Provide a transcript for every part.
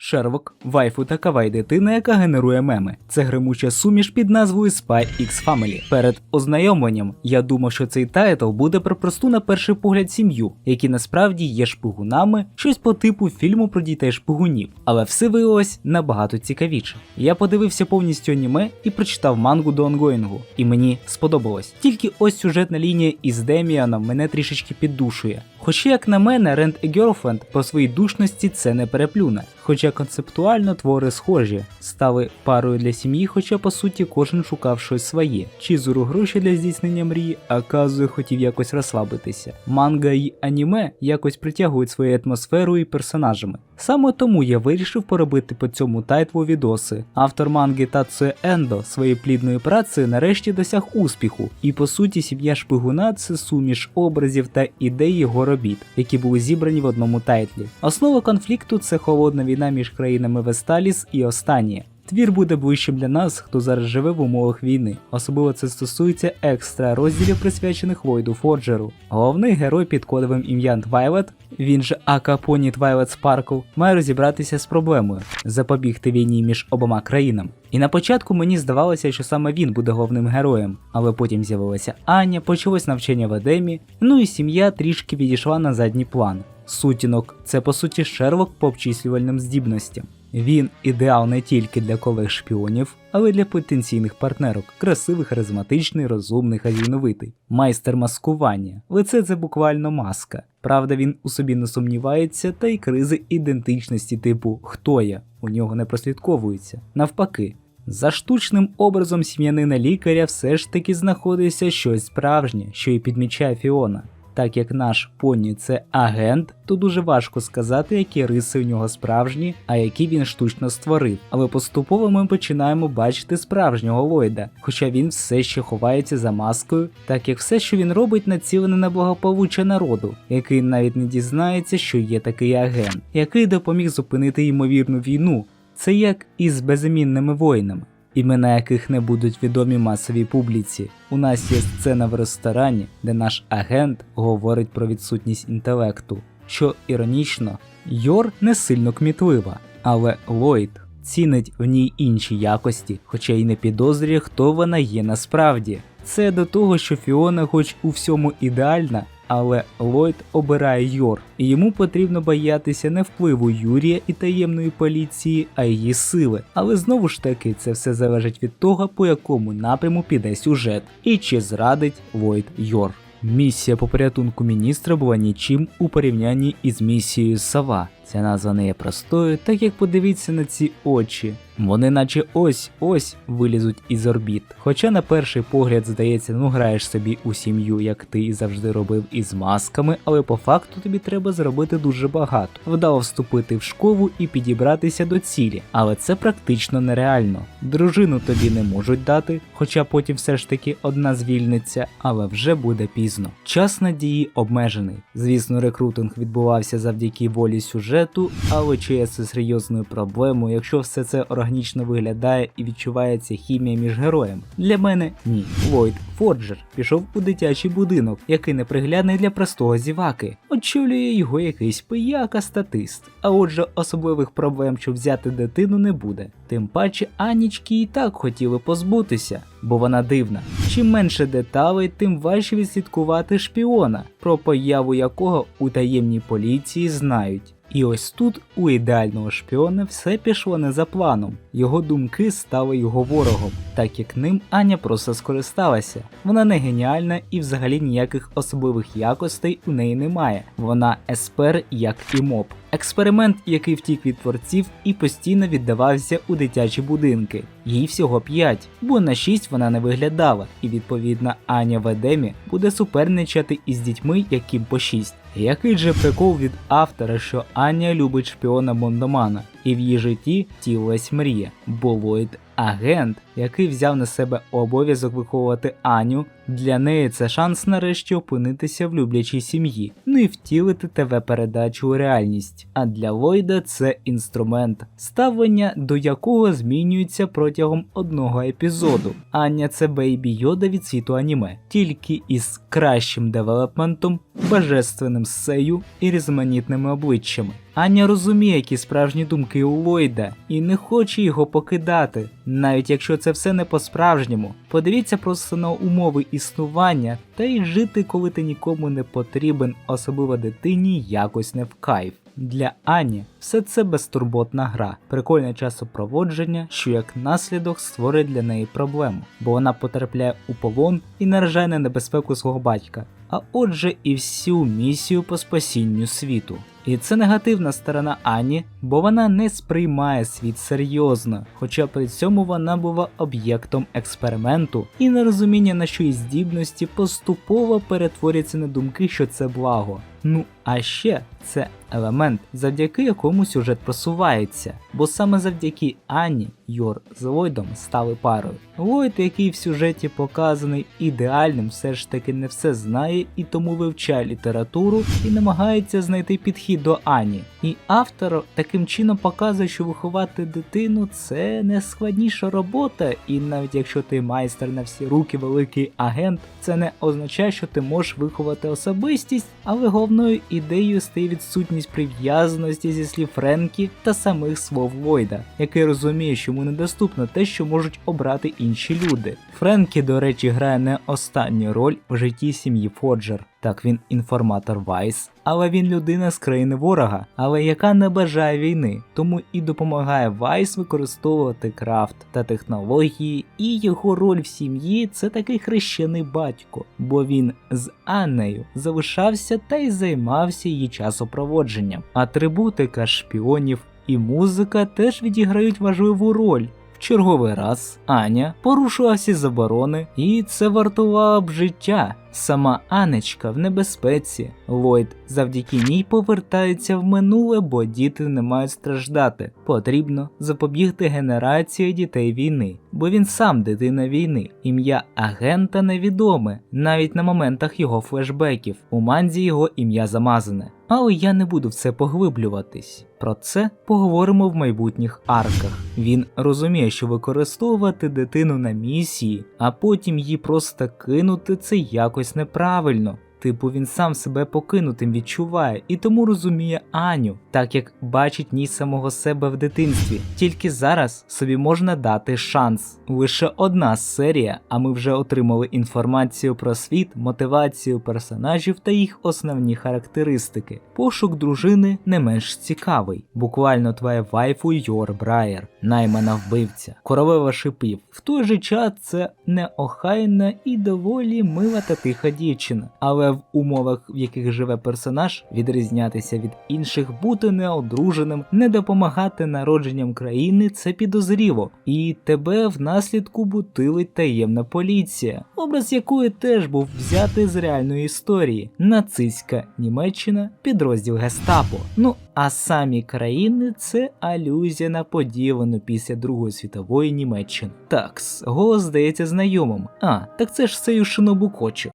Шервок, вайфу та кавай дитина, яка генерує меми. Це гримуча суміш під назвою Spy X Family. Перед ознайомленням я думав, що цей тайтл буде про просту на перший погляд сім'ю, які насправді є шпигунами, щось по типу фільму про дітей шпигунів. Але все виявилось набагато цікавіше. Я подивився повністю аніме і прочитав мангу до онгоїнгу, і мені сподобалось. Тільки ось сюжетна лінія із Деміаном мене трішечки піддушує. Хоча, як на мене, Rent a Girlfriend по своїй душності це не переплюне. Хоча концептуально твори схожі, стали парою для сім'ї, хоча по суті кожен шукав щось своє. Чізуру гроші для здійснення мрії, а Казує хотів якось розслабитися. Манга і аніме якось притягують своєю атмосферою і персонажами. Саме тому я вирішив поробити по цьому тайтлу відоси. Автор манги Тацуе Ендо своєю плідною працею нарешті досяг успіху, і по суті сім'я шпигуна це суміш образів та ідей його робіт, які були зібрані в одному тайтлі. Основа конфлікту це холодна війна між країнами Весталіс і Останнє. Твір буде ближчим для нас, хто зараз живе в умовах війни. Особливо це стосується екстра розділів, присвячених Войду Форджеру. Головний герой під кодовим ім'ям Твайлет, він же Акапоні Твайлет Спаркл, має розібратися з проблемою запобігти війні між обома країнами. І на початку мені здавалося, що саме він буде головним героєм, але потім з'явилася Аня, почалось навчання в Едемі, ну і сім'я трішки відійшла на задній план. Сутінок це по суті Шерлок по обчислювальним здібностям. Він ідеал не тільки для колег шпіонів, але й для потенційних партнерок, красивий, харизматичний, розумний, хазійновитий, майстер маскування. Лице це буквально маска. Правда, він у собі не сумнівається, та й кризи ідентичності, типу хто я у нього не прослідковуються. Навпаки. За штучним образом сім'янина лікаря все ж таки знаходиться щось справжнє, що і підмічає Фіона. Так як наш поні це агент, то дуже важко сказати, які риси у нього справжні, а які він штучно створив. Але поступово ми починаємо бачити справжнього Ллойда, хоча він все ще ховається за маскою, так як все, що він робить, націлене на благополуччя народу, який навіть не дізнається, що є такий агент, який допоміг зупинити ймовірну війну. Це як із безімінними воїнами імена яких не будуть відомі масовій публіці. У нас є сцена в ресторані, де наш агент говорить про відсутність інтелекту. Що іронічно, Йор не сильно кмітлива, але Ллойд цінить в ній інші якості, хоча й не підозрює, хто вона є насправді. Це до того, що Фіона, хоч у всьому ідеальна, але Ллойд обирає Йор, і йому потрібно боятися не впливу Юрія і таємної поліції, а її сили. Але знову ж таки, це все залежить від того, по якому напряму піде сюжет, і чи зрадить Ллойд Йор. Місія по порятунку міністра була нічим у порівнянні із місією Сава. Ця назва не є простою, так як подивіться на ці очі. Вони наче ось ось вилізуть із орбіт. Хоча на перший погляд здається, ну граєш собі у сім'ю, як ти і завжди робив із масками, але по факту тобі треба зробити дуже багато. Вдало вступити в школу і підібратися до цілі, але це практично нереально. Дружину тобі не можуть дати, хоча потім все ж таки одна звільниться, але вже буде пізно. Час надії обмежений. Звісно, рекрутинг відбувався завдяки волі сюжету, але чи є це серйозною проблемою, якщо все це органічно виглядає і відчувається хімія між героями? Для мене ні. Ллойд Форджер пішов у дитячий будинок, який неприглядний для простого зіваки. Очолює його якийсь пияка статист. А отже, особливих проблем, щоб взяти дитину, не буде. Тим паче Анічки і так хотіли позбутися, бо вона дивна. Чим менше деталей, тим важче відслідкувати шпіона, про появу якого у таємній поліції знають. І ось тут у ідеального шпіона все пішло не за планом. Його думки стали його ворогом, так як ним Аня просто скористалася. Вона не геніальна і взагалі ніяких особливих якостей у неї немає. Вона еспер, як і моб. Експеримент, який втік від творців і постійно віддавався у дитячі будинки. Їй всього 5, бо на 6 вона не виглядала, і відповідно Аня в Едемі буде суперничати із дітьми, яким по 6. Який же прикол від автора, що Аня любить шпіона Мондомана, і в її житті тілась мрія, бо Ллойд агент, який взяв на себе обов'язок виховувати Аню. Для неї це шанс нарешті опинитися в люблячій сім'ї, ну і втілити ТВ-передачу у реальність. А для Ллойда це інструмент, ставлення до якого змінюється протягом одного епізоду. Аня це бейбі Йода від світу аніме, тільки із кращим девелопментом, божественним сею і різноманітними обличчями. Аня розуміє, які справжні думки у Ллойда, і не хоче його покидати, навіть якщо це все не по-справжньому. Подивіться просто на умови існування, та й жити, коли ти нікому не потрібен, особливо дитині, якось не в кайф. Для Ані все це безтурботна гра, прикольне часопроводження, що як наслідок створює для неї проблему, бо вона потрапляє у полон і наражає на небезпеку свого батька, а отже і всю місію по спасінню світу. І це негативна сторона Ані, бо вона не сприймає світ серйозно, хоча при цьому вона була об'єктом експерименту, і нерозуміння нашої здібності поступово перетворюється на думки, що це благо. Ну а ще це елемент, завдяки якому сюжет просувається, бо саме завдяки Ані Йор з Ллойдом стали парою. Ллойд, який в сюжеті показаний ідеальним, все ж таки не все знає і тому вивчає літературу і намагається знайти підхід до Ані. І автор таким чином показує, що виховати дитину це не складніша робота, і навіть якщо ти майстер на всі руки, великий агент, це не означає, що ти можеш виховати особистість, але головною ідеєю стає відсутність прив'язаності зі слів Френкі та самих слов Ллойда, який розуміє, що йому недоступно те, що можуть обрати інші люди. Френкі, до речі, грає не останню роль в житті сім'ї Фоджер. Так він інформатор Вайс, але він людина з країни ворога, але яка не бажає війни, тому і допомагає Вайс використовувати крафт та технології, і його роль в сім'ї це такий хрещений батько, бо він з Аннею залишався та й займався її часопроводженням. Атрибутика шпіонів і музика теж відіграють важливу роль. Черговий раз Аня порушила всі заборони, і це вартувало б життя. Сама Анечка в небезпеці. Ллойд завдяки ній повертається в минуле, бо діти не мають страждати. Потрібно запобігти генерації дітей війни, бо він сам дитина війни. Ім'я агента невідоме, навіть на моментах його флешбеків. У манзі його ім'я замазане. Але я не буду в це поглиблюватись. Про це поговоримо в майбутніх арках. Він розуміє, що використовувати дитину на місії, а потім її просто кинути це якось неправильно. Типу він сам себе покинутим відчуває і тому розуміє Аню, так як бачить ній самого себе в дитинстві. Тільки зараз собі можна дати шанс. Лише одна серія, а ми вже отримали інформацію про світ, мотивацію персонажів та їх основні характеристики. Пошук дружини не менш цікавий. Буквально твоя вайфу Йор Брайер, наймана вбивця, королева шипів. В той же час це неохайна і доволі мила та тиха дівчина. Але в умовах, в яких живе персонаж, відрізнятися від інших, бути неодруженим, не допомагати народженням країни це підозріло, і тебе внаслідку бутилить таємна поліція, образ якої теж був взятий з реальної історії. Нацистська Німеччина, підрозділ Гестапо. Ну а самі країни це алюзія на поділену після Другої світової Німеччини. Такс, голос здається знайомим. А, так це ж Сею Шинобу Кочу.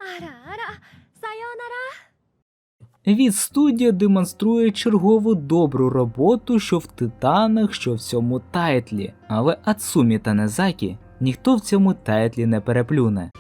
Від студія демонструє чергову добру роботу, що в титанах, що в цьому тайтлі. Але Ацумі та Незакі ніхто в цьому тайтлі не переплюне.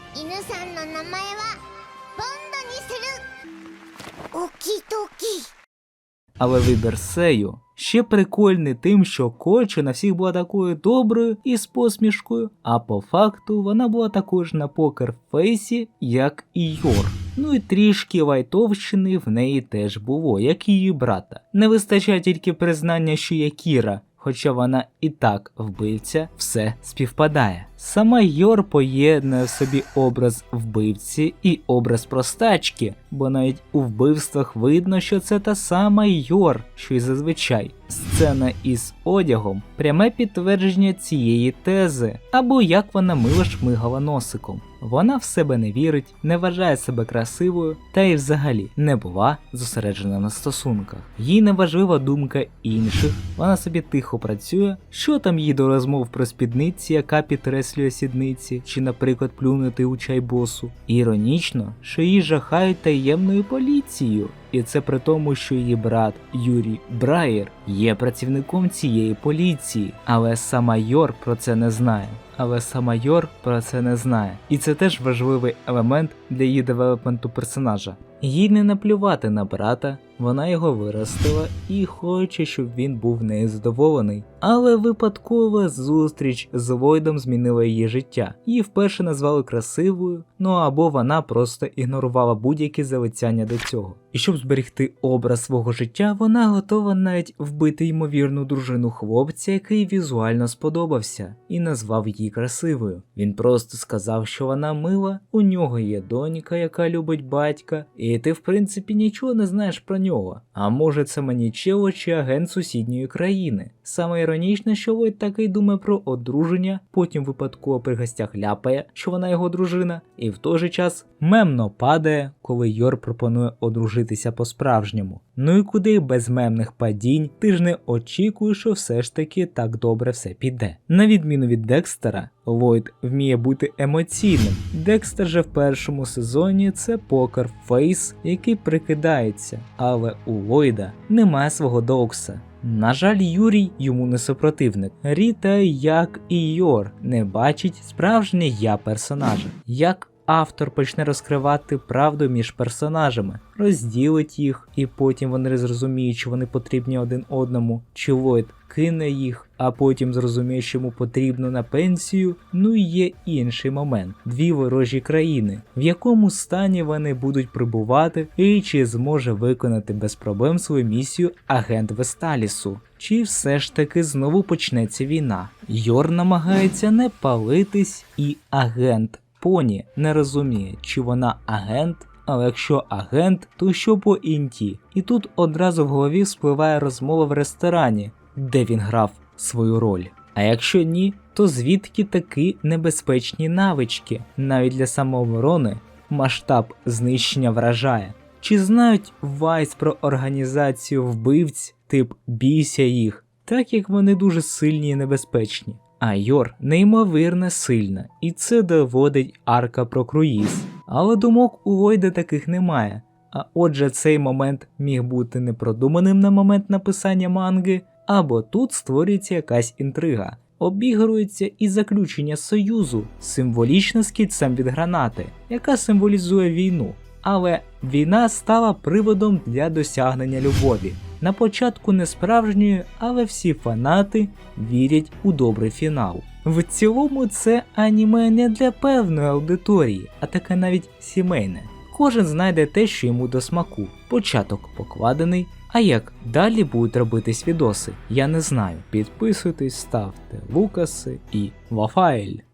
Але вибір Сею ще прикольний тим, що Кочі на всіх була такою доброю і з посмішкою, а по факту вона була також на покер фейсі, як і Йор. Ну і трішки вайтовщини в неї теж було, як і її брата. Не вистачає тільки признання, що є Кіра, хоча вона і так вбивця, все співпадає. Сама Йор поєднує в собі образ вбивці і образ простачки, бо навіть у вбивствах видно, що це та сама Йор, що й зазвичай. Сцена із одягом пряме підтвердження цієї тези, або як вона мило шмигала носиком. Вона в себе не вірить, не вважає себе красивою та й взагалі не була зосереджена на стосунках. Їй не важлива думка інших, вона собі тихо працює, що там їй до розмов про спідниці, яка підкреслює сідниці, чи, наприклад, плюнути у чай босу. Іронічно, що її жахають таємною поліцією. І це при тому, що її брат Юрій Брайер є працівником цієї поліції, але сама Йор про це не знає. Але сама Йор про це не знає. І це теж важливий елемент для її девелопменту персонажа. Їй не наплювати на брата, Вона його виростила і хоче, щоб він був нею задоволений. Але випадкова зустріч з Войдом змінила її життя. Її вперше назвали красивою, ну або вона просто ігнорувала будь-які залицяння до цього. І щоб зберегти образ свого життя, вона готова навіть вбити ймовірну дружину хлопця, який візуально сподобався, і назвав її красивою. Він просто сказав, що вона мила, у нього є донька, яка любить батька, і ти в принципі нічого не знаєш про нього. А може це манічело чи агент сусідньої країни. Саме іронічне, що Войт такий думає про одруження, потім випадково при гостях ляпає, що вона його дружина, і в той же час мемно падає, коли Йор пропонує одружитися по-справжньому. Ну і куди без мемних падінь, ти ж не очікуєш, що все ж таки так добре все піде. На відміну від Декстера, Ллойд вміє бути емоційним. Декстер же в першому сезоні це покер фейс, який прикидається, але у Ллойда немає свого Доукса. На жаль, Юрій йому не супротивник. Ріта, як і Йор, не бачить справжнє я персонажа. Як автор почне розкривати правду між персонажами, розділить їх, і потім вони зрозуміють, що вони потрібні один одному, чи Ллойд кине їх, а потім зрозуміє, що йому потрібно на пенсію. Ну і є інший момент: дві ворожі країни, в якому стані вони будуть прибувати, і чи зможе виконати без проблем свою місію агент Весталісу. Чи все ж таки знову почнеться війна? Йор намагається не палитись, і агент Поні не розуміє, чи вона агент, але якщо агент, то що по інті? І тут одразу в голові спливає розмова в ресторані, де він грав свою роль. А якщо ні, то звідки такі небезпечні навички? Навіть для самооборони масштаб знищення вражає. Чи знають Вайс про організацію вбивць тип бійся їх, так як вони дуже сильні і небезпечні? А Йор неймовірно сильна, і це доводить арка про круїз. Але думок у Войда таких немає. А отже, цей момент міг бути непродуманим на момент написання манги, або тут створюється якась інтрига. Обігрується і заключення союзу, символічно скидцем від гранати, яка символізує війну. Але війна стала приводом для досягнення любові. На початку не справжньої, але всі фанати вірять у добрий фінал. В цілому це аніме не для певної аудиторії, а таке навіть сімейне. Кожен знайде те, що йому до смаку. Початок покладений. А як далі будуть робитись відоси, я не знаю. Підписуйтесь, ставте лукаси і Вафаель.